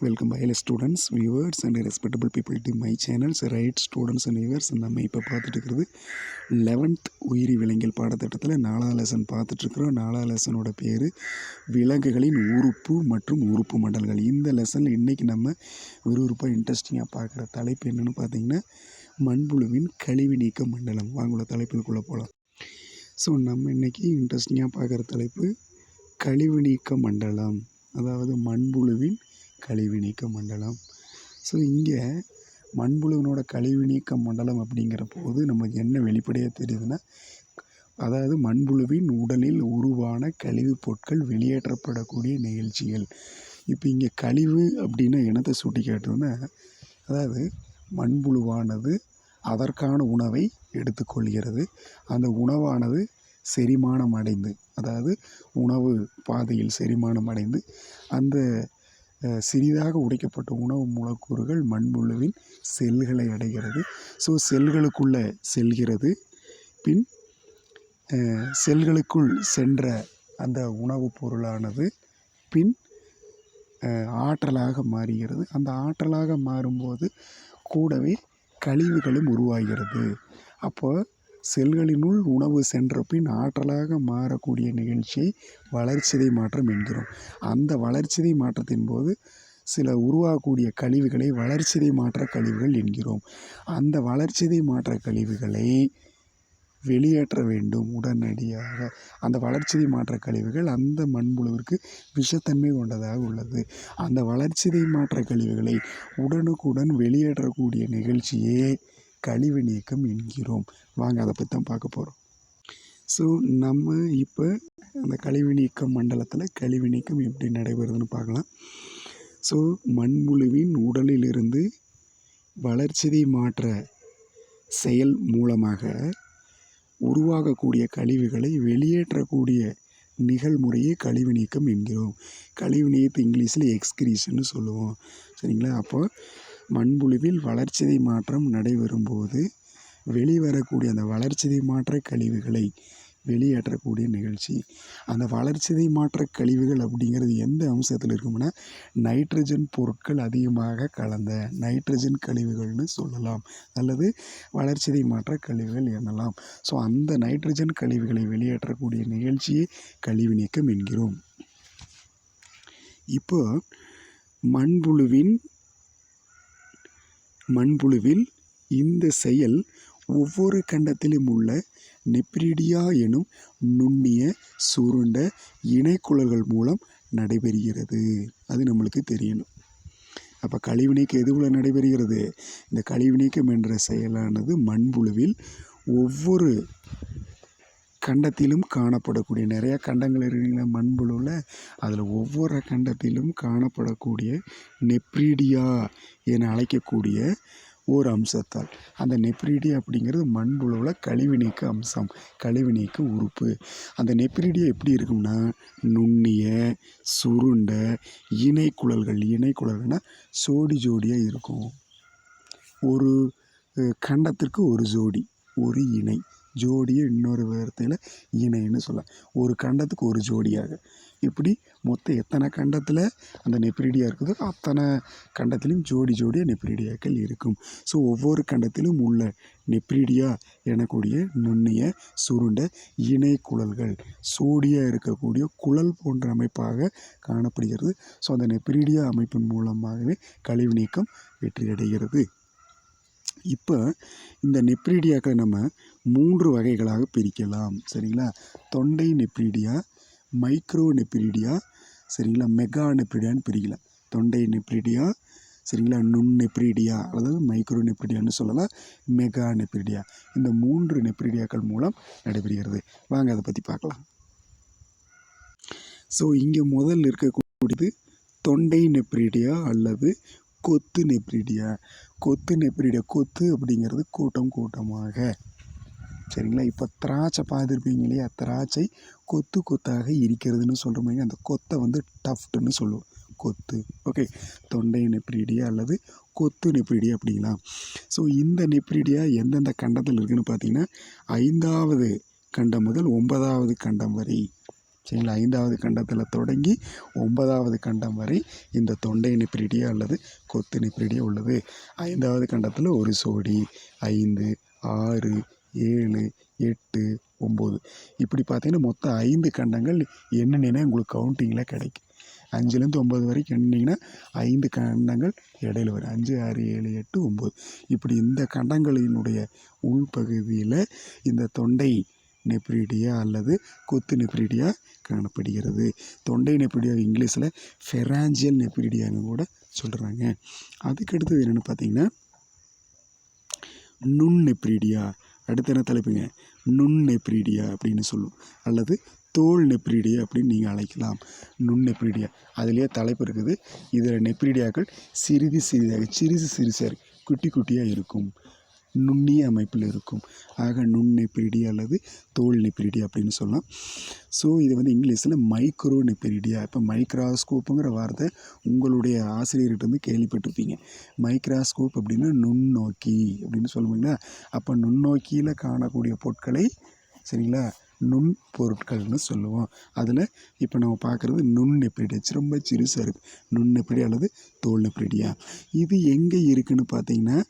Welcome by students viewers and respectable people to my channels right students and viewers நம்ம இப்போ பார்த்துட்டு இருக்கிறது eleventh உயிரி விலங்கியல் பாடத்திட்டத்தில் நாலாவது லெசன் பார்த்துட்ருக்குறோம் நாலாவது லெசனோட பேர் விலங்குகளின் உறுப்பு மற்றும் உறுப்பு மண்டல்கள் இந்த லெசனில் இன்றைக்கி நம்ம விறுவிறுப்பாக இன்ட்ரெஸ்டிங்காக பார்க்குற தலைப்பு என்னென்னு பார்த்தீங்கன்னா மண்புழுவின் கழிவு நீக்க மண்டலம். வாங்குள்ள தலைப்புக்குள்ளே போகலாம் ஸோ நம்ம இன்றைக்கி இன்ட்ரெஸ்டிங்காக பார்க்குற தலைப்பு கழிவு நீக்க மண்டலம். அதாவது மண்புழுவின் கழிவு நீக்க மண்டலம். ஸோ இங்கே மண்புழுவினோட கழிவு நீக்க மண்டலம் அப்படிங்கிற போது நமக்கு என்ன வெளிப்படையாக தெரியுதுன்னா அதாவது மண்புழுவின் உடலில் உருவான கழிவுப் பொருட்கள் வெளியேற்றப்படக்கூடிய நிகழ்ச்சிகள். இப்போ இங்கே கழிவு அப்படின்னா என்னத்தை சுட்டி காட்டுதுன்னா அதாவது மண்புழுவானது அதற்கான உணவை எடுத்துக்கொள்கிறது. அந்த உணவானது செரிமானம் அடைந்து அதாவது உணவு பாதையில் செரிமானம் அடைந்து அந்த சிறிதாக உடைக்கப்பட்ட உணவு மூலக்கூறுகள் மண்புழுவின் செல்களை அடைகிறது. ஸோ செல்களுக்குள்ளே செல்கிறது. பின் செல்களுக்குள் சென்ற அந்த உணவுப் பொருளானது பின் ஆற்றலாக மாறுகிறது. அந்த ஆற்றலாக மாறும்போது கூடவே கழிவுகளும் உருவாகிறது. அப்போது செல்களினுள் உணவு சென்ற பின் ஆற்றலாக மாறக்கூடிய நிகழ்ச்சியை வளர்சிதை மாற்றம் என்கிறோம். அந்த வளர்சிதை மாற்றத்தின் போது சில உருவாகக்கூடிய கழிவுகளை வளர்சிதை மாற்ற கழிவுகள் என்கிறோம். அந்த வளர்சிதை மாற்ற கழிவுகளை வெளியேற்ற வேண்டும் உடனடியாக. அந்த வளர்ச்சிதை மாற்ற கழிவுகள் அந்த மண்புழுவிற்கு விஷத்தன்மை கொண்டதாக உள்ளது. அந்த வளர்ச்சிதை மாற்ற கழிவுகளை உடனுக்குடன் வெளியேற்றக்கூடிய நிகழ்ச்சியே கழிவு நீக்கம் என்கிறோம். வாங்க அதை பற்றி தான் பார்க்க போகிறோம் ஸோ நம்ம இப்போ அந்த கழிவு நீக்கம் மண்டலத்தில் கழிவு நீக்கம் எப்படி நடைபெறுதுன்னு பார்க்கலாம். ஸோ மண்புழுவின் உடலிலிருந்து வளர்ச்சிதை மாற்ற செயல் மூலமாக உருவாகக்கூடிய கழிவுகளை வெளியேற்றக்கூடிய நிகழ்முறையே கழிவு நீக்கம் என்கிறோம். கழிவு நீக்கத்தை இங்கிலீஷில் எக்ஸ்கிரீஷன்னு சொல்லுவோம். சரிங்களா? அப்போ மண்புழுவில் வளர்ச்சிதை மாற்றம் நடைபெறும்போது வெளிவரக்கூடிய அந்த வளர்ச்சிதை மாற்ற கழிவுகளை வெளியேற்றக்கூடிய நிகழ்ச்சி. அந்த வளர்ச்சிதை மாற்ற கழிவுகள் அப்படிங்கிறது எந்த அம்சத்தில் இருக்கும்னா நைட்ரஜன் பொருட்கள் அதிகமாக கலந்த நைட்ரஜன் கழிவுகள்னு சொல்லலாம். அல்லது வளர்ச்சிதை மாற்ற கழிவுகள் எனலாம். ஸோ அந்த நைட்ரஜன் கழிவுகளை வெளியேற்றக்கூடிய நிகழ்ச்சியை கழிவு நீக்கம் என்கிறோம். இப்போ மண்புழுவின் மண்புழுவில் இந்த செயல் ஒவ்வொரு கண்டத்திலும் உள்ள நெப்ரிடியா எனும் நுண்ணிய சுருண்ட இணைக்குழல்கள் மூலம் நடைபெறுகிறது. அது நம்மளுக்கு தெரியணும். அப்போ கழிவு நீக்கம் எதுவில் நடைபெறுகிறது? இந்த கழிவு நீக்கம் என்ற செயலானது மண்புழுவில் ஒவ்வொரு கண்டத்திலும் காணப்படக்கூடிய நிறைய கண்டங்கள் இருக்குங்களா மண்புழுவில். அதில் ஒவ்வொரு கண்டத்திலும் காணப்படக்கூடிய நெப்ரீடியா என அழைக்கக்கூடிய ஒரு அம்சத்தால். அந்த நெப்ரிடியா அப்படிங்கிறது மண்புழுவில் கழிவு நீக்க அம்சம் கழிவு நீக்க உறுப்பு. அந்த நெப்ரிடியா எப்படி இருக்கும்னா நுண்ணிய சுருண்ட இணைக்குழல்கள் இணைக்குழல்கள்னால் ஜோடி ஜோடியாக இருக்கும். ஒரு கண்டத்திற்கு ஒரு ஜோடி ஒரு இணை. ஜோடியை இன்னொரு விதத்தில் இணைன்னு சொல்லலாம் ஒரு கண்டத்துக்கு ஒரு ஜோடியாக. இப்படி மொத்தம் எத்தனை கண்டத்தில் அந்த நெப்ரிடியா இருக்குதோ அத்தனை கண்டத்திலும் ஜோடி ஜோடியாக நெப்ரிடியாக்கள் இருக்கும். ஸோ ஒவ்வொரு கண்டத்திலும் உள்ள நெப்ரிடியா எனக்கூடிய நுண்ணிய சுருண்ட இணை குழல்கள் சோடியாக இருக்கக்கூடிய குழல் போன்ற அமைப்பாக காணப்படுகிறது. ஸோ அந்த நெப்ரிடியா அமைப்பின் மூலமாகவே கழிவு நீக்கம் வெற்றியடைகிறது. இப்போ இந்த நெப்ரீடியாக்களை நம்ம மூன்று வகைகளாக பிரிக்கலாம். சரிங்களா? தொண்டை நெப்ரீடியா மைக்ரோ நெப்ரீடியா சரிங்களா? மெகா நெப்ரீடியான்னு பிரிக்கலாம். தொண்டை நெப்ரீடியா சரிங்களா? நுண் நெப்ரீடியா அதாவது மைக்ரோ நெப்ரீடியான்னு சொல்லலாம். Mega nephridia. இந்த மூன்று நெப்ரீடியாக்கள் மூலம் நடைபெறுகிறது. வாங்க அதை பற்றி பார்க்கலாம். ஸோ இங்கே முதல்ல இருக்கக்கூடியது தொண்டை நெப்ரீடியா அல்லது கொத்து நெப்ரிடியா கொத்து நெப்ரிடியா கொத்து அப்படிங்கிறது கூட்டம் கூட்டமாக. சரிங்களா? இப்போ திராட்சை பார்த்துருப்பீங்க இல்லையா? திராட்சை கொத்து கொத்தாக இருக்கிறதுன்னு சொல்கிற மாதிரி அந்த கொத்தை வந்து டஃப்ட்டுன்னு சொல்லுவோம். கொத்து. ஓகே. தொண்டை நெப்ரீடியா அல்லது கொத்து நெப்ரீடியா அப்படிங்களாம் ஸோ இந்த நெப்ரீடியா எந்தெந்த கண்டத்தில் இருக்குதுன்னு பார்த்தீங்கன்னா ஐந்தாவது கண்டம் முதல் ஒன்பதாவது கண்டம் வரை சரிங்களா? ஐந்தாவது கண்டத்தில் தொடங்கி ஒன்பதாவது கண்டம் வரை இந்த தொண்டை நெப்ரிடியா அல்லது கொத்து நெப்ரிடியா உள்ளது. ஐந்தாவது கண்டத்தில் ஒரு சோடி ஐந்து ஆறு ஏழு எட்டு ஒம்பது. இப்படி பார்த்தீங்கன்னா மொத்தம் ஐந்து கண்டங்கள் என்னென்னா உங்களுக்கு கவுண்டிங்கில் கிடைக்கும். அஞ்சுலேருந்து ஒம்பது வரைக்கும் எண்ணிங்கன்னா ஐந்து கண்டங்கள் இடையில வரும். அஞ்சு ஆறு ஏழு எட்டு ஒம்பது. இப்படி இந்த கண்டங்களினுடைய உள்பகுதியில் இந்த தொண்டை நெப்ரிடியா அல்லது கொத்து நெப்ரிடியா காணப்படுகிறது. தொண்டை நெப்ரிடியா இங்கிலீஷில் ஃபெராஞ்சியல் நெப்ரிடியான்னு கூட சொல்கிறாங்க அதுக்கடுத்தது என்னென்னு பார்த்தீங்கன்னா நுண் நெப்ரிடியா. அடுத்து என்ன தலைப்புங்க? நுண் நெப்ரிடியா அப்படின்னு சொல்லும். அல்லது தோல் நெப்ரிடியா அப்படின்னு நீங்கள் அழைக்கலாம். நுண் நெப்ரிடியா. அதுலேயே தலைப்பு இருக்குது. இதில் நெப்ரிடியாக்கள் சிறிது சிறிதாக சிறிது சிறிசாக குட்டி குட்டியாக இருக்கும். நுண்ணிய அமைப்பில் இருக்கும். ஆக நுண் நெப்ரிடியா அல்லது தோல் நெப்பிரிடி அப்படின்னு சொல்லலாம். ஸோ இது வந்து இங்கிலீஷில் மைக்ரோ நெப்பிரிடியா. இப்போ மைக்ராஸ்கோப்புங்கிற வார்த்தை உங்களுடைய ஆசிரியர்கிட்ட வந்து கேள்விப்பட்டிருப்பீங்க. மைக்ராஸ்கோப் அப்படின்னா நுண்ணோக்கி அப்படின்னு சொல்லுவீங்களா? அப்போ நுண்ணோக்கியில் காணக்கூடிய பொருட்களை சரிங்களா? நுண் பொருட்கள்னு சொல்லுவோம். அதில் இப்போ நம்ம பார்க்குறது நுண் நெப்ரிடியா ரொம்ப சிறுசாக இருக்குது நுண் எப்படி அல்லது தோல் நெப்ரிடியா இது எங்கே இருக்குதுன்னு பார்த்தீங்கன்னா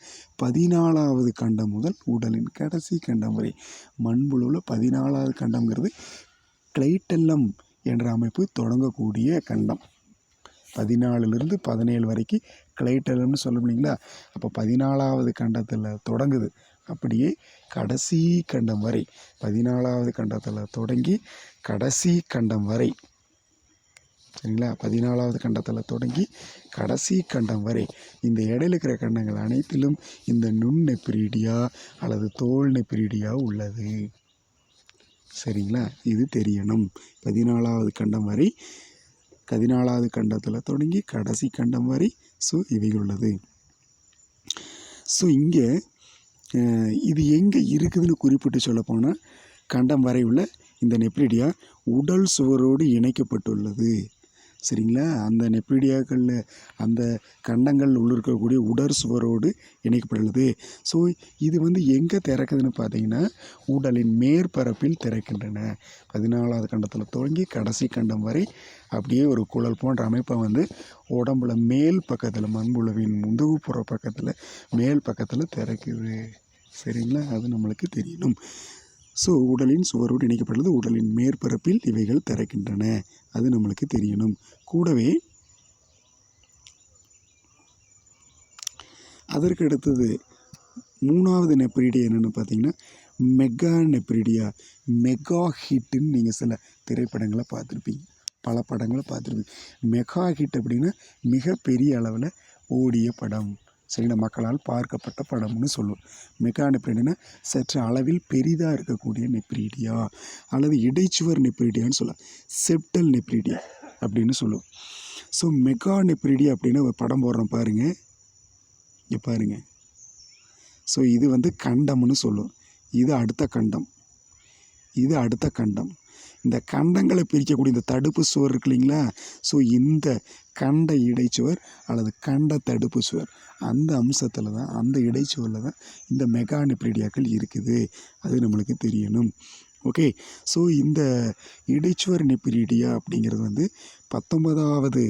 பதினாலாவது கண்டம் முதல் உடலின் கடைசி கண்டம் வரை. மண்புழுவில் பதினாலாவது கண்டம்ங்கிறது கிளைட்டெல்லம் என்ற அமைப்பு தொடங்கக்கூடிய கண்டம். பதினாலுலேருந்து பதினேழு வரைக்கும் கிளைட்டலம்னு சொல்ல முடியுங்களா அப்போ பதினாலாவது கண்டத்தில் தொடங்குது. அப்படியே கடைசி கண்டம் வரை பதினாலாவது கண்டத்தில் தொடங்கி கடைசி கண்டம் வரை. சரிங்களா? பதினாலாவது கண்டத்தில் தொடங்கி கடைசி கண்டம் வரை. இந்த இடையில இருக்கிற கண்டங்கள் அனைத்திலும் இந்த நுண் நெப்பிரீடியா அல்லது தோல் நெப்பிரீடியா உள்ளது. சரிங்களா? இது தெரியணும். பதினாலாவது கண்டம் வரை பதினாலாவது கண்டத்தில் தொடங்கி கடைசி கண்டம் வரை ஸோ இவை உள்ளது. ஸோ இங்கே இது எங்கே இருக்குதுன்னு குறிப்பிட்டு சொல்லப்போனால் கண்டம் வரை உள்ள இந்த நெப்ரிடியா உடல் சுவரோடு இணைக்கப்பட்டுள்ளது. சரிங்களா? அந்த நெப்பீடியாக்களில் அந்த கண்டங்கள் உள்ளிருக்கக்கூடிய உடற் சுவரோடு இணைக்கப்படுகிறது. ஸோ இது வந்து எங்கே திறக்குதுன்னு பார்த்தீங்கன்னா உடலின் மேற்பரப்பில் திறக்கின்றன. பதினாலாவது கண்டத்தில் தொடங்கி கடைசி கண்டம் வரை அப்படியே ஒரு குழல் போன்ற அமைப்பை வந்து உடம்புல மேல் பக்கத்தில் மண்புழுவின் முதுகுப்புற பக்கத்தில் மேல் பக்கத்தில் திறக்குது. சரிங்களா? அது நம்மளுக்கு தெரியணும். ஸோ உடலின் சுவரோடு இணைக்கப்பட்டுள்ளது உடலின் மேற்பரப்பில் இவைகள் திறக்கின்றன. அது நம்மளுக்கு தெரியணும். கூடவே அதற்கு அடுத்தது மூணாவது நெப்ரிடி என்னென்னு பார்த்தீங்கன்னா மெகா நெப்ரிடியா மெகா ஹிட்டுன்னு நீங்கள் சில திரைப்படங்களை பார்த்துருப்பீங்க. பல படங்களை பார்த்துருப்பீங்க. மெகா ஹிட் அப்படின்னா மிகப்பெரிய அளவில் ஓடிய படம். சரிங்களா? மக்களால் பார்க்கப்பட்ட படம்னு சொல்லுவோம். மெகா நெப்ரீடினா சற்று அளவில் பெரிதாக இருக்கக்கூடிய நெப்ரீடியா அல்லது இடைச்சுவர் நெப்ரீடியான்னு சொல்லலாம். செப்டல் நெப்ரீடியா அப்படின்னு சொல்லுவோம் ஸோ மெகா அப்படின்னு ஒரு படம் போடுறோம் பாருங்கள் இங்கே பாருங்கள் ஸோ இது வந்து கண்டம்னு சொல்லுவோம் இது அடுத்த கண்டம். இது அடுத்த கண்டம். இந்த கண்டங்களை பிரிக்கக்கூடிய இந்த தடுப்பு சுவர் இருக்கு இல்லைங்களா? ஸோ இந்த கண்ட இடைச்சுவர் அல்லது கண்ட தடுப்பு சுவர் அந்த அம்சத்தில் தான் அந்த இடைச்சுவரில் தான் இந்த மெகானிப்ரிடியாக்கள் இருக்குது. அது நம்மளுக்கு தெரியணும். ஓகே. ஸோ இந்த இடைச்சுவர் நெப்ரிடியா அப்படிங்கிறது வந்து பத்தொன்பதாவது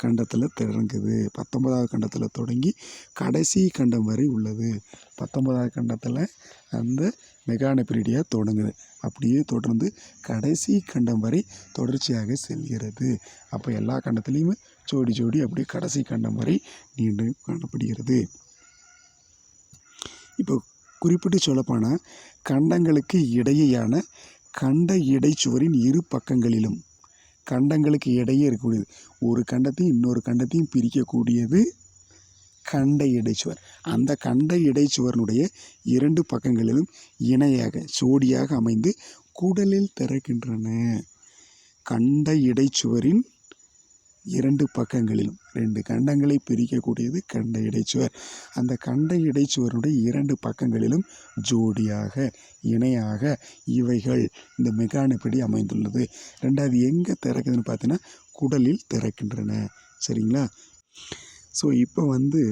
கண்டத்தில் தொடங்குது பத்தொன்பதாவது கண்டத்தில் தொடங்கி கடைசி கண்டம் வரை உள்ளது. பத்தொன்பதாவது கண்டத்தில் அந்த மெகானபிரிடியா தொடங்குது. அப்படியே தொடர்ந்து கடைசி கண்டம் வரை தொடர்ச்சியாக செல்கிறது. அப்போ எல்லா கண்டத்துலேயுமே ஜோடி ஜோடி அப்படியே கடைசி கண்டம் வரை நீண்டு காணப்படுகிறது. இப்போ குறிப்பிட்டு சொல்லப்போனால் கண்டங்களுக்கு இடையேயான கண்ட இடைச்சுவரின் இரு பக்கங்களிலும். கண்டங்களுக்கு இடையே இருக்கக்கூடியது. ஒரு கண்டத்தையும் இன்னொரு கண்டத்தையும் பிரிக்கக்கூடியது கண்ட இடைச்சுவர் அந்த கண்ட இடைச்சுவரனுடைய இரண்டு பக்கங்களிலும் இணையாக ஜோடியாக அமைந்து குடலில் திறக்கின்றன. கண்ட இடைச்சுவரின் இரண்டு பக்கங்களிலும் ரெண்டு கண்டங்களை பிரிக்கக்கூடியது கண்ட இடைச்சுவர். அந்த கண்ட இடைச்சுவருடைய இரண்டு பக்கங்களிலும் ஜோடியாக இணையாக இவைகள் இந்த மெகானப்படி அமைந்துள்ளது. ரெண்டாவது எங்கே திறக்குதுன்னு பார்த்தீங்கன்னா குடலில் திறக்கின்றன. சரிங்களா? ஸோ இப்போ வந்து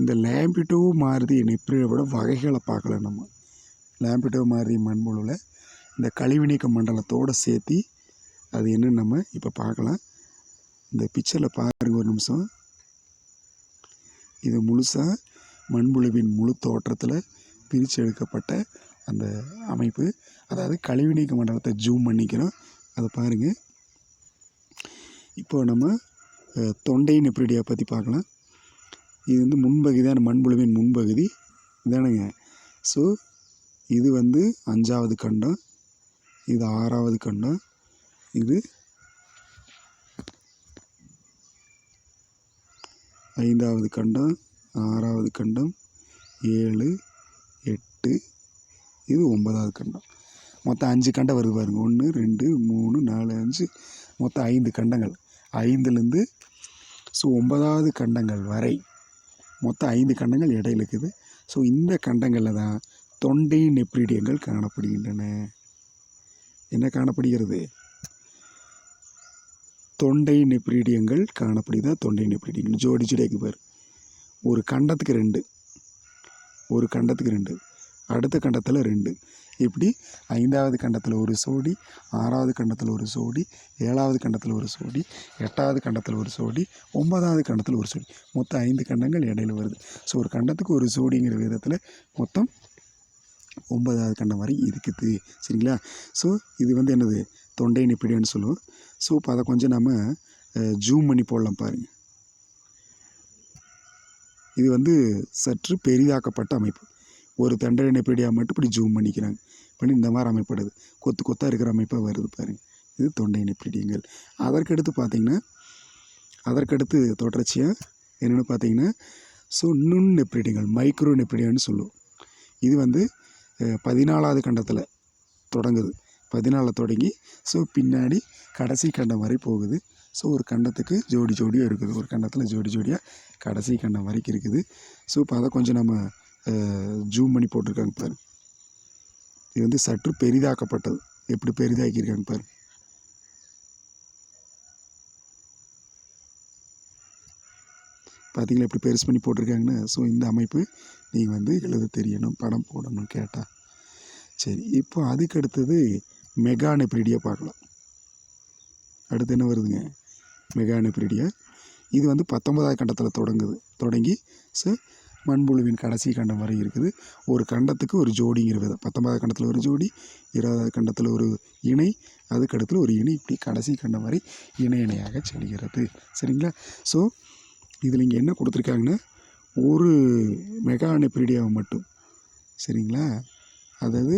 இந்த லேம்பிட்டோ மாருதி நெப்ரியோட வகைகளை பார்க்கலாம் நம்ம. லேம்பிட்டோ மாருதி மண்புழுவில் இந்த கழிவுநீக்க மண்டலத்தோடு சேர்த்து அது என்னன்னு நம்ம இப்போ பார்க்கலாம். இந்த பிக்சரில் பாருங்க ஒரு நிமிஷம். இது முழுசாக மண்புழுவின் முழு தோற்றத்தில் பிரித்து எடுக்கப்பட்ட அந்த அமைப்பு. அதாவது கழிவு நீக்க மண்டலத்தை ஜூம் பண்ணிக்கிறோம். அதை பாருங்கள் இப்போ நம்ம தொண்டையின் தொண்டை பற்றி பார்க்கலாம். இது வந்து முன்பகுதி தான் மண்புழுவின் முன்பகுதி. இதானுங்க. ஸோ இது வந்து அஞ்சாவது கண்டம். இது ஆறாவது கண்டம். இது ஐந்தாவது கண்டம் ஆறாவது கண்டம் ஏழு எட்டு இது ஒன்பதாவது கண்டம். மொத்தம் அஞ்சு கண்டம் வருது பாருங்க. ஒன்று ரெண்டு மூணு நாலு அஞ்சு. மொத்தம் ஐந்து கண்டங்கள். ஐந்துலேருந்து ஸோ ஒன்பதாவது கண்டங்கள் வரை மொத்தம் ஐந்து கண்டங்கள் இடையில இருக்குது. ஸோ இந்த கண்டங்களில் தான் தொண்டை நெப்ரிடியங்கள் காணப்படுகின்றன. என்ன காணப்படுகிறது? தொண்டை நெப்ரிடியங்கள் காணப்படுகிறதா? தொண்டை நெப்ரிடியங்கள் ஜோடி ஜோடியாக்கு பேர். ஒரு கண்டத்துக்கு ரெண்டு. ஒரு கண்டத்துக்கு ரெண்டு. அடுத்த கண்டத்தில் ரெண்டு. இப்படி ஐந்தாவது கண்டத்தில் ஒரு சோடி ஆறாவது கண்டத்தில் ஒரு சோடி ஏழாவது கண்டத்தில் ஒரு சோடி எட்டாவது கண்டத்தில் ஒரு சோடி ஒன்பதாவது கண்டத்தில் ஒரு சோடி. மொத்தம் ஐந்து கண்டங்கள் இடையில வருது. ஸோ ஒரு கண்டத்துக்கு ஒரு சோடிங்கிற விதத்தில் மொத்தம் ஒன்பதாவது கண்டம் வரை இருக்குது. சரிங்களா? ஸோ இது வந்து என்னது? தொண்டை நெப்பிடியான்னு சொல்லுவோம். ஸோ இப்போ அதை கொஞ்சம் நம்ம ஜூம் பண்ணி போடலாம் பாருங்கள் இது வந்து சற்று பெரிதாக்கப்பட்ட அமைப்பு. ஒரு தண்டை நெப்பிடியா மட்டும் இப்படி ஜூம் பண்ணிக்கிறாங்க. பண்ணி இந்த மாதிரி அமைப்படுது. கொத்து கொத்தாக இருக்கிற அமைப்பாக வருது பாருங்கள் இது தொண்டை நெப்பிடியங்கள். அதற்கடுத்து பார்த்தீங்கன்னா அதற்கடுத்து தொடர்ச்சியாக என்னென்னு பார்த்தீங்கன்னா ஸோ நுண் நெப்பிடியங்கள் மைக்ரோ நெப்பிடியான்னு சொல்லுவோம். இது வந்து பதினாலாவது கண்டத்தில் தொடங்குது. பதினாலில் தொடங்கி ஸோ பின்னாடி கடைசி கண்டம் வரை போகுது. ஸோ ஒரு கண்டத்துக்கு ஜோடி ஜோடியாக இருக்குது. ஒரு கண்டத்தில் ஜோடி ஜோடியாக கடைசி கண்டம் வரைக்கும் இருக்குது. ஸோ இப்போ அதை கொஞ்சம் நம்ம ஜூம் பண்ணி போட்டிருக்காங்க பாரு. இது வந்து சற்று பெரிதாக்கப்பட்டது. எப்படி பெரிதாக்கியிருக்காங்க பாரு. பார்த்தீங்களா எப்படி பெருசு பண்ணி போட்டிருக்காங்கன்னு? ஸோ இந்த அமைப்பு நீங்கள் வந்து எழுத தெரியணும் படம் போடணும் கேட்டால் சரி இப்போ அதுக்கு அடுத்தது மெகா நெப்ரிடியா பார்க்கலாம். அடுத்து என்ன வருதுங்க? மெகா நெப்ரிடியா இது வந்து பத்தொன்பதாவது கண்டத்தில் தொடங்குது. தொடங்கி ஸோ மண்புழுவின் கடைசி கண்டம் வரை இருக்குது. ஒரு கண்டத்துக்கு ஒரு ஜோடிங்கிற விதம். பத்தொன்பதாவது கண்டத்தில் ஒரு ஜோடி இருபதாவது கண்டத்தில் ஒரு இணை அதுக்கடுத்துல ஒரு இணை. இப்படி கடைசி கண்டம் வரை இணை இணையாக செல்கிறது. சரிங்களா? ஸோ இதில் இங்கே என்ன கொடுத்துருக்காங்கன்னா ஒரு மெகா நெப்ரிடியாவை மட்டும். சரிங்களா? அதாவது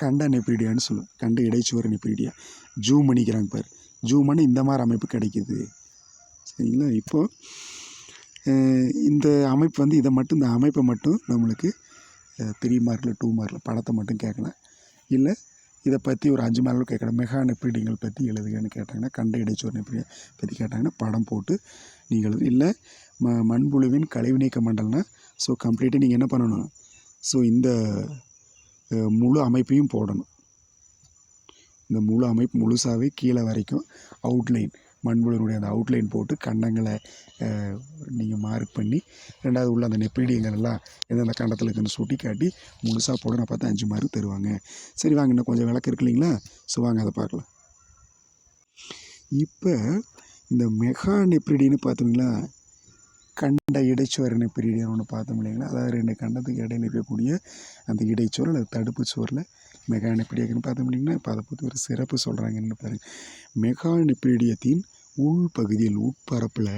கண்ட நெப்ரிடியான்னு சொல்லுவோம் கண்ட இடைச்சுவர் நெப்ரிடியா. ஜூம் பண்ணிக்கிறாங்க பாரு. ஜூம் பண்ணி இந்த மாதிரி அமைப்பு கிடைக்கிது. சரிங்களா? இப்போது இந்த அமைப்பு வந்து இதை மட்டும் இந்த அமைப்பை மட்டும் நம்மளுக்கு த்ரீ மார்க்கில் டூ மார்க்கில் படத்தை மட்டும் கேட்கலாம். இல்லை இதை பற்றி ஒரு அஞ்சு மார்க்கில் கேட்குறேன். மெகா நெப்ரிடிங்கள் பற்றி எழுதுகன்னு கேட்டாங்கன்னா கண்ட இடைச்சோர் நெப்ரிடியா பற்றி கேட்டாங்கன்னா படம் போட்டு நீங்கள் எழுது இல்லை ம மண்புழுவின் கழிவு நீக்க மண்டல்னா ஸோ கம்ப்ளீட்டாக நீங்கள் என்ன பண்ணணும்? ஸோ இந்த முழு அமைப்பையும் போடணும். இந்த முழு அமைப்பு முழுசாகவே கீழே வரைக்கும் அவுட்லைன் மண்புழுனுடைய அந்த அவுட்லைன் போட்டு கண்டங்களை நீங்கள் மார்க் பண்ணி ரெண்டாவது உள்ள அந்த நெப்பீடியங்கள் எல்லாம் எந்தெந்த கண்டத்தில் இருக்குன்னு சுட்டி காட்டி முழுசாக போட நான் பார்த்து அஞ்சு மார்க் தருவாங்க. சரி வாங்க இன்னும் கொஞ்சம் விளக்கு இருக்கு இல்லைங்களா? ஸோ வாங்க அதை பார்க்கலாம். இப்போ இந்த மெகா நெப்ரிடின்னு பார்த்தீங்களா கண்ட இடைச்சுவர் நெப்ரிடின்னு ஒன்று பார்த்தோம் இல்லைங்களா? அதாவது ரெண்டு கண்டத்துக்கு இடையில இருக்கக்கூடிய அந்த இடைச்சுவர் அல்லது தடுப்பு சுவரில் மெகா நெப்ரிடியக்குன்னு பார்த்தோம் இல்லைங்களா இப்போ அதை பற்றி ஒரு சிறப்பு சொல்கிறாங்கன்னு பாருங்க. மெகா நெப்பிடியத்தின் உள்பகுதியில் உட்பரப்பில்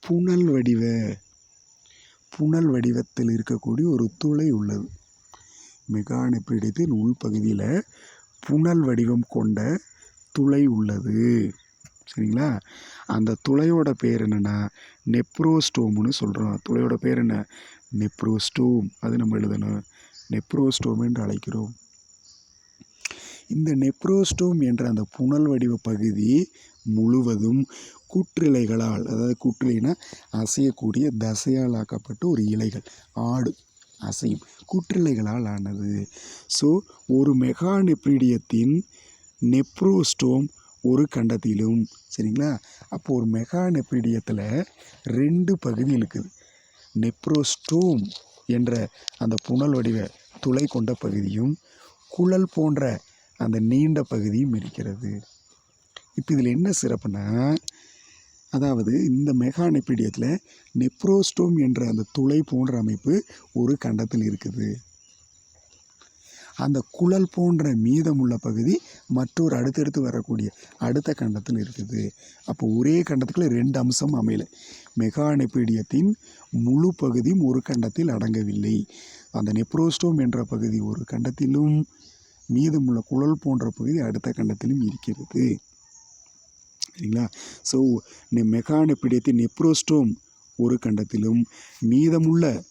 புனல் வடிவ புனல் வடிவத்தில் இருக்கக்கூடிய ஒரு துளை உள்ளது. மெகா நெப்பிடியத்தின் உள்பகுதியில் புனல் வடிவம் கொண்ட துளை உள்ளது. சரிங்களா? அந்த துளையோட பேர் என்னென்னா நெப்ரோஸ்டோம்னு சொல்கிறோம் துளையோட பேர் என்ன? நெப்ரோஸ்டோம். அது நம்ம எழுதணும். நெப்ரோஸ்டோம் என்று அழைக்கிறோம். இந்த நெப்ரோஸ்டோம் என்ற அந்த புனல் வடிவ பகுதி முழுவதும் கூற்றிலைகளால் அதாவது கூற்றிலைனா அசையக்கூடிய தசையால் ஆக்கப்பட்ட ஒரு இலைகள் ஆடு அசையும் கூற்றிலைகளால் ஆனது. ஸோ ஒரு மெகா நெப்ரிடியத்தின் நெப்ரோஸ்டோம் ஒரு கண்டத்திலும் சரிங்களா? அப்போ ஒரு மெகா நெப்ரிடியத்தில் ரெண்டு பகுதி இருக்குது. நெப்ரோஸ்டோம் என்ற அந்த புனல் வடிவ துளை கொண்ட பகுதியும் குழல் போன்ற அந்த நீண்ட பகுதியும் இருக்கிறது. இப்போ இதில் என்ன சிறப்புனா அதாவது இந்த மெகானெப்பீடியத்தில் நெப்ரோஸ்டோம் என்ற அந்த துளை போன்ற அமைப்பு ஒரு கண்டத்தில் இருக்குது. அந்த குழல் போன்ற மீதமுள்ள பகுதி மற்றொரு அடுத்தடுத்து வரக்கூடிய அடுத்த கண்டத்தில் இருக்குது. அப்போ ஒரே கண்டத்துக்குள்ள ரெண்டு அம்சம் அமையல. மெகானெப்பீடியத்தின் முழு பகுதியும் ஒரு கண்டத்தில் அடங்கவில்லை. அந்த நெப்ரோஸ்டோம் என்ற பகுதி ஒரு கண்டத்திலும் மீதமுள்ள குழல் போன்ற பகுதி அடுத்த கண்டத்திலும் இருக்கிறது. சரிங்களா? ஸோ மெகானெப்பீடியத்தின் நெப்ரோஸ்டோம் ஒரு கண்டத்திலும் மீதமுள்ள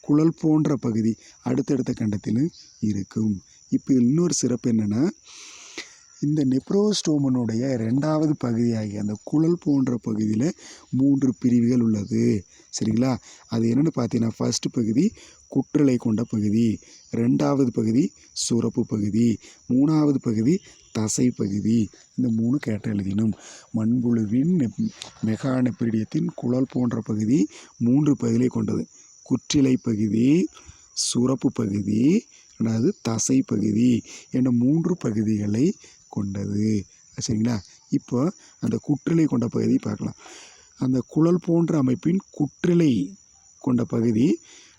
குழல் போன்ற பகுதி அடுத்தடுத்த கண்டத்திலும் இருக்கும். இப்போ இன்னொரு சிறப்பு என்னென்னா இந்த நெப்ரோஸ்டோமனுடைய ரெண்டாவது பகுதியாகிய அந்த குழல் போன்ற பகுதியில் மூன்று பிரிவுகள் உள்ளது. சரிங்களா? அது என்னென்னு பார்த்தீங்கன்னா ஃபஸ்ட்டு பகுதி குற்றலை கொண்ட பகுதி ரெண்டாவது பகுதி சுரப்பு பகுதி மூணாவது பகுதி தசை பகுதி. இந்த மூணு கேட்ட எழுதினும் மண்புழுவின் மெகா நெப்பிரியத்தின் குழல் போன்ற பகுதி மூன்று பகுதியை கொண்டது. குற்றிலை பகுதி சுரப்பு பகுதி ரெண்டாவது தசை பகுதி என்ற மூன்று பகுதிகளை கொண்டது. சரிங்களா? இப்போ அந்த குற்றிலை கொண்ட பகுதி பார்க்கலாம். அந்த குழல் போன்ற அமைப்பின் குற்றிலை கொண்ட பகுதி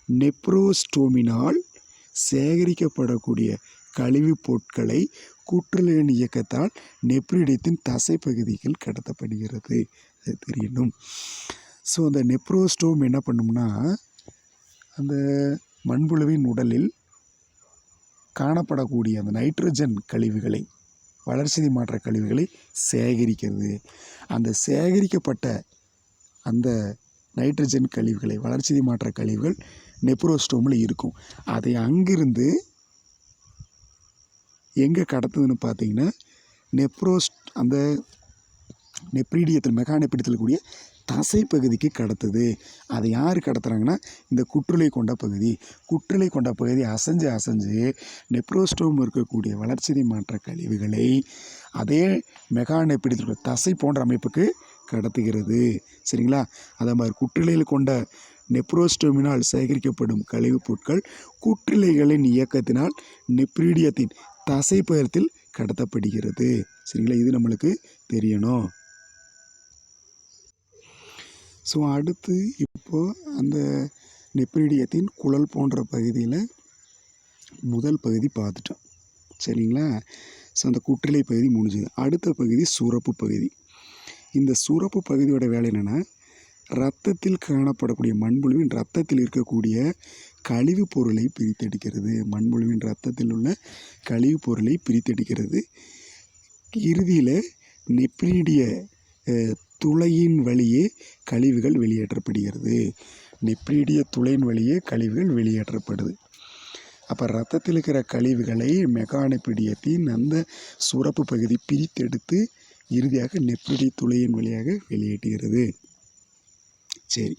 நெப்ரோஸ்டோமினால் சேகரிக்கப்படக்கூடிய கழிவுப் பொருட்களை கூற்றலின் இயக்கத்தால் நெப்ரிடத்தின் தசை பகுதிகள் கடத்தப்படுகிறது. அது தெரியணும். ஸோ அந்த நெப்ரோஸ்டோம் என்ன பண்ணும்னா அந்த மண்புழுவின் உடலில் காணப்படக்கூடிய அந்த நைட்ரஜன் கழிவுகளை வளர்சிதை மாற்ற கழிவுகளை சேகரிக்கிறது. அந்த சேகரிக்கப்பட்ட அந்த நைட்ரஜன் கழிவுகளை வளர்ச்சி மாற்ற கழிவுகள் நெப்ரோஸ்டோமில் இருக்கும். அதை அங்கிருந்து எங்கே கடத்துதுன்னு பார்த்தீங்கன்னா நெப்ரோஸ்ட் அந்த நெப்ரீடியத்தில் மெகானெப்ரீடியத்தில் கூடிய தசை பகுதிக்கு கடத்துது. அதை யார் கடத்துகிறாங்கன்னா இந்த குற்றுலை கொண்ட பகுதி. குற்றுலை கொண்ட பகுதி அசைஞ்சு அசைஞ்சு நெப்ரோஸ்டோம் இருக்கக்கூடிய வளர்ச்சிதை மாற்ற கழிவுகளை அதே மெகா கூடிய தசை போன்ற அமைப்புக்கு கடத்துகிறது. சரிங்களா? அதே மாதிரி குற்றலையில் கொண்ட நெப்ரோஸ்டோமினால் சேகரிக்கப்படும் கழிவுப் பொருட்கள் குற்றிலைகளின் இயக்கத்தினால் நெப்ரீடியத்தின் தசைப்பயத்தில் கடத்தப்படுகிறது. சரிங்களா? இது நம்மளுக்கு தெரியணும். ஸோ அடுத்து இப்போது அந்த நெப்ரீடியத்தின் குழல் போன்ற பகுதியில் முதல் பகுதி பார்த்துட்டோம். சரிங்களா? ஸோ அந்த குற்றிலை பகுதி முடிஞ்சுது. அடுத்த பகுதி சுரப்பு பகுதி. இந்த சுரப்பு பகுதியோட வேலை என்னென்னா ரத்தத்தில் காணப்படக்கூடிய மண்புழுவின் ரத்தத்தில் இருக்கக்கூடிய கழிவுப் பொருளை பிரித்தெடுக்கிறது. மண்புழுவின் ரத்தத்தில் உள்ள கழிவுப் பொருளை பிரித்தெடுக்கிறது. இறுதியில் நெப்ரீடிய துளையின் வழியே கழிவுகள் வெளியேற்றப்படுகிறது. நெப்ரீடிய துளையின் வழியே கழிவுகள் வெளியேற்றப்படுது. அப்போ ரத்தத்தில் இருக்கிற கழிவுகளை மெகானப்பிடியத்தின் அந்த சுரப்பு பகுதி பிரித்தெடுத்து இறுதியாக நெப்ரிடி துளையின் வழியாக வெளியேற்றுகிறது. சரி.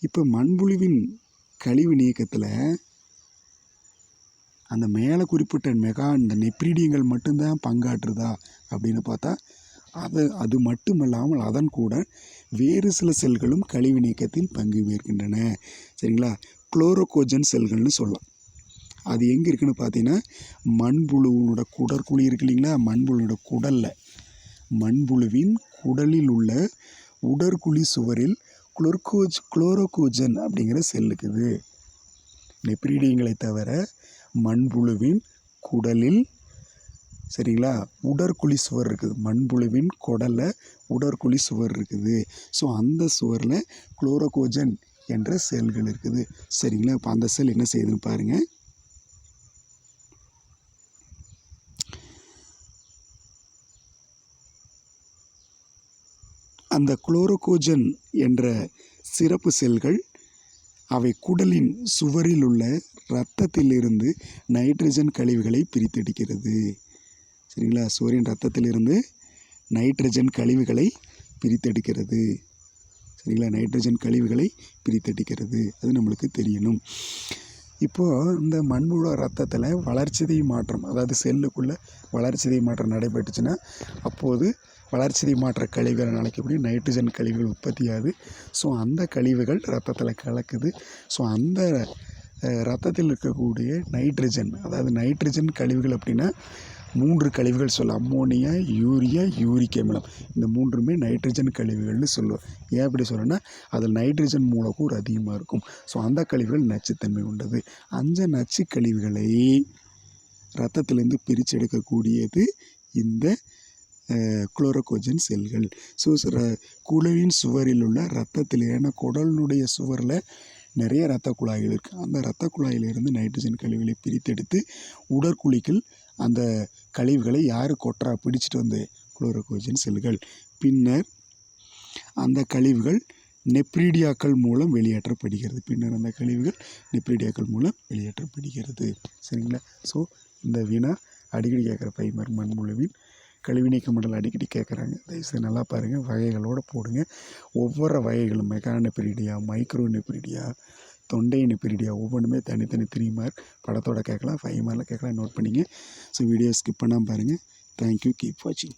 இப்போ மண்புழுவின் கழிவு நீக்கத்தில் அந்த மேலே குறிப்பிட்ட மெகா இந்த நெப்ரிடியங்கள் மட்டும்தான் பங்காற்றுதா அப்படின்னு பார்த்தா அது அது மட்டுமல்லாமல் அதன் கூட வேறு சில செல்களும் கழிவு நீக்கத்தில் பங்கு பெறுகின்றன சரிங்களா? குளோரோகோஜன் செல்கள்னு சொல்லலாம். அது எங்கே இருக்குன்னு பார்த்தீங்கன்னா மண்புழுவினோட குடற்குழி இருக்கு இல்லைங்களா? மண்புழுவோட குடலில். மண்புழுவின் குடலில் உள்ள உடற்குழி சுவரில் குளோர்கோஜ் குளோரோகோஜன் அப்படிங்கிற செல் இருக்குது நெப்ரீடியங்களை தவிர மண்புழுவின் குடலில் சரிங்களா? உடற்குழி சுவர் இருக்குது. மண்புழுவின் குடலில் உடற்குழி சுவர் இருக்குது. ஸோ அந்த சுவரில் குளோரோகோஜன் என்ற செல்கள் இருக்குது. சரிங்களா? இப்போ அந்த செல் என்ன செய்யுதுன்னு பாருங்கள் அந்த குளோரோகோஜன் என்ற சிறப்பு செல்கள் அவை குடலின் சுவரில் உள்ள இரத்தத்திலிருந்து நைட்ரஜன் கழிவுகளை பிரித்தெடுக்கிறது. சரிங்களா? சுவரின் இரத்தத்திலிருந்து நைட்ரஜன் கழிவுகளை பிரித்தெடுக்கிறது. சரிங்களா? நைட்ரஜன் கழிவுகளை பிரித்தெடுக்கிறது. அது நம்மளுக்கு தெரியணும். இப்போது இந்த மண்புழு ரத்தத்தில் வளர்ச்சிதை மாற்றம் அதாவது செல்லுக்குள்ளே வளர்ச்சிதை மாற்றம் நடைபெற்றுச்சுன்னா அப்போது வளர்ச்சி மாற்ற கழிவுகள் நினைக்கக்கூடிய நைட்ரஜன் கழிவுகள் உற்பத்தியாகுது ஸோ அந்த கழிவுகள் ரத்தத்தில் கலக்குது. ஸோ அந்த ரத்தத்தில் இருக்கக்கூடிய நைட்ரஜன் அதாவது நைட்ரஜன் கழிவுகள் அப்படின்னா மூன்று கழிவுகள் சொல்ல அம்மோனியா யூரியா யூரிக் அமிலம் இந்த மூன்றுமே நைட்ரஜன் கழிவுகள்னு சொல்லுவோம். ஏன் அப்படி சொல்கிறேன்னா அதில் நைட்ரஜன் மூலக்கூறு அதிகமாக இருக்கும். ஸோ அந்த கழிவுகள் நச்சுத்தன்மை கொண்டது அந்த நச்சு கழிவுகளை ரத்தத்திலேருந்து பிரித்து எடுக்கக்கூடியது இந்த குளோரோகோஜன் செல்கள். ஸோ குடலின் சுவரில் உள்ள ரத்தத்தில் ஏன்னா குடலினுடைய சுவரில் நிறைய இரத்த குழாய்கள் இருக்குது அந்த இரத்த குழாயிலிருந்து நைட்ரஜன் கழிவுகளை பிரித்தெடுத்து உடற்குழிக்குள் அந்த கழிவுகளை யார் கொட்டுறா பிடிச்சிட்டு வந்து குளோரோகோஜன் செல்கள். பின்னர் அந்த கழிவுகள் நெப்ரீடியாக்கள் மூலம் வெளியேற்றப்படுகிறது. பின்னர் அந்த கழிவுகள் நெப்ரீடியாக்கள் மூலம் வெளியேற்றப்படுகிறது. சரிங்களா? ஸோ இந்த வினா அடிக்கடி கேட்குற பைமர் மண்முழுவின் கழிவு நீக்க மண்டலம் அடிக்கடி கேட்குறாங்க. தயவுசெய்து நல்லா பாருங்கள் வகைகளோடு போடுங்க. ஒவ்வொரு வகைகளும் மெகா நெப்ரிடியா மைக்ரோ நெப்ரிடியா தொண்டை நெப்ரிடியா ஒவ்வொன்றுமே தனித்தனி த்ரீ மார்க். படத்தோட கேட்கலாம் ஃபைவ் மார்க்கில் கேட்கலாம். நோட் பண்ணிங்க. ஸோ வீடியோ ஸ்கிப் பண்ணாமல் பாருங்கள் தேங்க்யூ கீப் வாட்சிங்